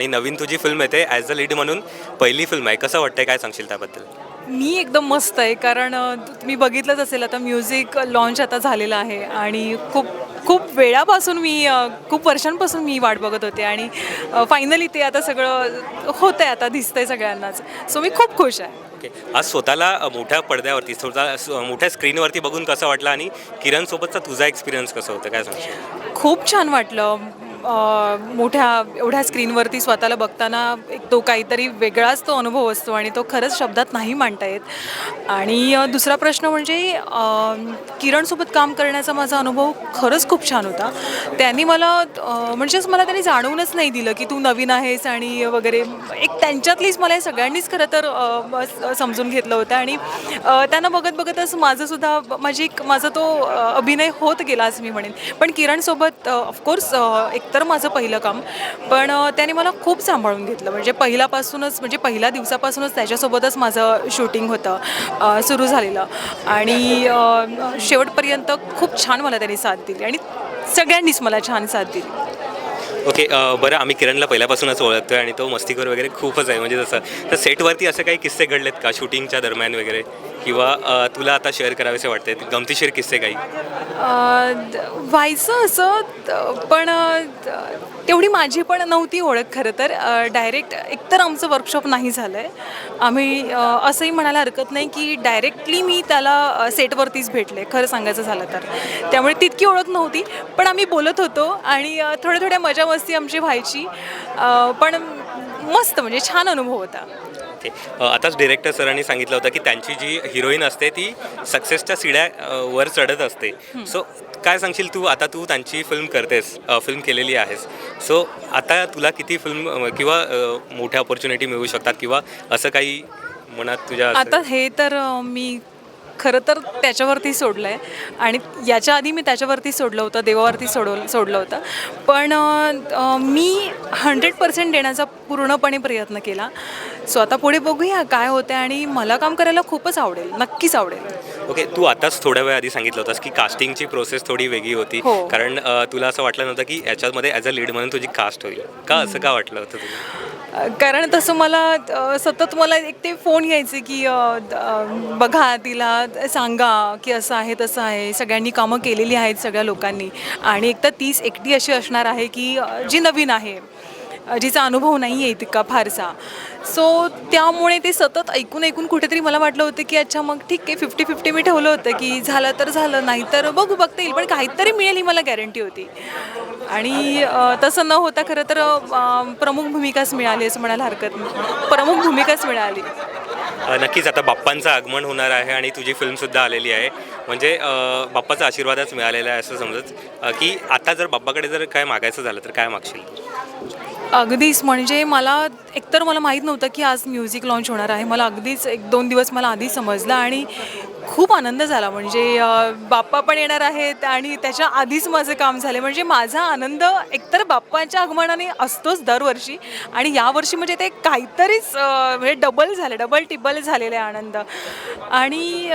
आणि नवीन तुझी फिल्म येते ॲज अ लीड म्हणून पहिली फिल्म आहे. कसं वाटतंय? काय सांगशील त्याबद्दल? मी एकदम मस्त आहे कारण तुम्ही बघितलंच असेल आता म्युझिक लॉन्च आता झालेलं आहे. आणि खूप खूप वेळापासून मी खूप वर्षांपासून मी वाट बघत होते. आणि फायनली ते आता सगळं होतं आहे आता दिसतंय सगळ्यांनाच. सो मी खूप खुश आहे. ओके आज स्वतःला मोठ्या पडद्यावरती स्वतः मोठ्या स्क्रीनवरती बघून कसं वाटलं? आणि किरणसोबतचा तुझा एक्सपिरियन्स कसं होतं? काय सांगशील? खूप छान वाटलं. मोठ्या एवढ्या स्क्रीनवरती स्वतःला बघताना एक तो काहीतरी वेगळाच तो अनुभव असतो आणि तो खरंच शब्दात नाही मांडता येत. आणि दुसरा प्रश्न म्हणजे किरणसोबत काम करण्याचा माझा अनुभव खरंच खूप छान होता. त्यांनी मला म्हणजेच मला त्यांनी जाणवूनच नाही दिलं की तू नवीन आहेस आणि वगैरे. एक त्यांच्यातलीच मला हे सगळ्यांनीच खरं तर समजून घेतलं होतं. आणि त्यांना बघत बघतच माझंसुद्धा माझी एक माझा तो अभिनय होत गेला असं मी म्हणेन. पण किरणसोबत ऑफकोर्स एक तर माझं पहिलं काम. पण त्याने मला खूप सांभाळून घेतलं. म्हणजे पहिल्यापासूनच म्हणजे पहिल्या दिवसापासूनच त्याच्यासोबतच माझं शूटिंग होतं सुरू झालेलं. आणि शेवटपर्यंत खूप छान मला त्यांनी साथ दिली आणि सगळ्यांनीच मला छान साथ दिली. ओके अ, बरं आम्ही किरणला पहिल्यापासूनच ओळखतोय आणि तो मस्तीखोर वगैरे खूपच आहे. म्हणजे जसं तर सेटवरती असे काही किस्से घडलेत का शूटिंगच्या दरम्यान वगैरे? किंवा तुला आता शेअर करावेसे वाटते गमतीशीर किस्से काही? व्हायचं असं पण तेवढी माझी पण नव्हती ओळख खरं तर. डायरेक्ट एकतर आमचं वर्कशॉप नाही झालं आहे आम्ही असंही म्हणायला हरकत नाही की डायरेक्टली मी त्याला सेटवरतीच भेटले खरं सांगायचं झालं तर. त्यामुळे तितकी ओळख नव्हती पण आम्ही बोलत होतो आणि थोड्या थोड्या मजा मस्ती आमची व्हायची. पण मस्त म्हणजे छान अनुभव होता. ओके. आताच डिरेक्टर सरांनी सांगितलं होतं की त्यांची जी हिरोईन असते ती सक्सेसच्या सिड्या वर चढत असते. सो काय सांगशील तू? आता तू त्यांची फिल्म करतेस फिल्म केलेली आहेस. सो आता तुला किती फिल्म किंवा मोठ्या ऑपॉर्च्युनिटी मिळू शकतात? किंवा असं काही मनात तुझ्या? आता हे तर मी खरं तर त्याच्यावरती सोडलं आहे आणि याच्या आधी मी त्याच्यावरती सोडलं होतं देवावरती सोडव सोडलं होतं. पण मी हंड्रेड पर्सेंट देण्याचा पूर्णपणे प्रयत्न केला. सो आता पुढे बघूया काय होतं आणि मला काम करायला खूपच आवडेल नक्कीच आवडेल. ओके तू आताच थोड्या वेळ आधी सांगितलं होतंस की कास्टिंगची प्रोसेस थोडी वेगळी होती. हो. कारण तुला असं वाटलं नव्हतं की याच्यामध्ये ॲज अ लीड म्हणून तुझी कास्ट होईल. का असं का वाटलं होतं तुला? कारण तसं मला सतत मला एक ते फोन यायचे की बघा तिला सांगा की असं आहे तसं आहे. सगळ्यांनी कामं केलेली आहेत सगळ्या लोकांनी. आणि एक तर तीच एकटी अशी असणार आहे की जी नवीन आहे. जिचा अनुभव नाही आहे तितका फारसा. सो त्यामुळे ते सतत ऐकून ऐकून कुठेतरी मला वाटलं होतं की अच्छा मग ठीक आहे फिफ्टी फिफ्टी मी ठेवलं होतं की झालं तर झालं नाही तर बघू बघता येईल पण काहीतरी मिळेल ही मला गॅरंटी होती. आणि तसं न होता खरं तर प्रमुख भूमिकाच मिळाली असं म्हणायला हरकत नाही. प्रमुख भूमिकाच मिळाली. नक्कीच आता बाप्पांचं आगमन होणार आहे आणि तुझी फिल्मसुद्धा आलेली आहे. म्हणजे बाप्पाचा आशीर्वादच मिळालेला आहे असं समजत की आता जर बाप्पाकडे जर काय मागायचं झालं तर काय मागशील? अगदीच. म्हणजे मला एकतर मला माहीत नव्हतं की आज म्युझिक लॉन्च होणार आहे. मला अगदीच एक दोन दिवस मला आधी समजलं आणि खूप आनंद झाला. म्हणजे बाप्पा पण येणार आहेत आणि त्याच्या आधीच माझं काम झाले म्हणजे माझा आनंद एकतर बाप्पाच्या आगमनाने असतोच दरवर्षी आणि यावर्षी म्हणजे ते काहीतरीच म्हणजे डबल झालं डबल टिबल झालेले आहे आनंद. आणि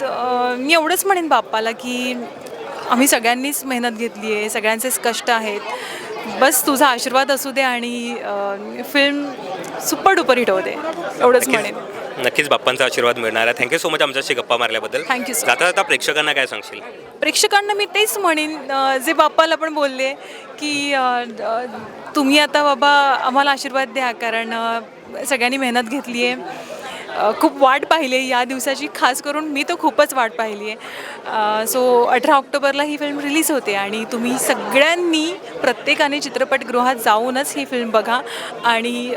द- मी एवढंच म्हणेन बाप्पाला की आम्ही सगळ्यांनीच मेहनत घेतली आहे सगळ्यांचेच कष्ट आहेत. बस तुझा आशीर्वाद असू दे आणि फिल्म सुपर डुपर हिट होते एवढंच म्हणेन. नक्कीच बाप्पांचा आशीर्वाद मिळणार आहे. थँक्यू सो मच आमच्याशी गप्पा मारल्याबद्दल. You so जाता जाता प्रेक्षकांना काय सांगशील? प्रेक्षकांना मी तेच म्हणेन अ, जे बाप्पाला पण बोलले की अ, अ, तुम्ही आता बाबा आम्हाला आशीर्वाद द्या कारण अ, सगळ्यांनी मेहनत घेतली आहे खूप वाट पाहिली आहे या दिवसाची. खास करून मी तर खूपच वाट पाहिली आहे. सो अठरा ऑक्टोबरला ही फिल्म रिलीज होते आणि तुम्ही सगळ्यांनी प्रत्येकाने चित्रपटगृहात जाऊनच ही फिल्म बघा. आणि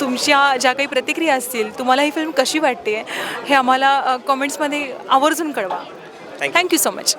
तुमच्या ज्या काही प्रतिक्रिया असतील तुम्हाला ही फिल्म कशी वाटते हे आम्हाला कॉमेंट्समध्ये आवर्जून कळवा. Thank you so much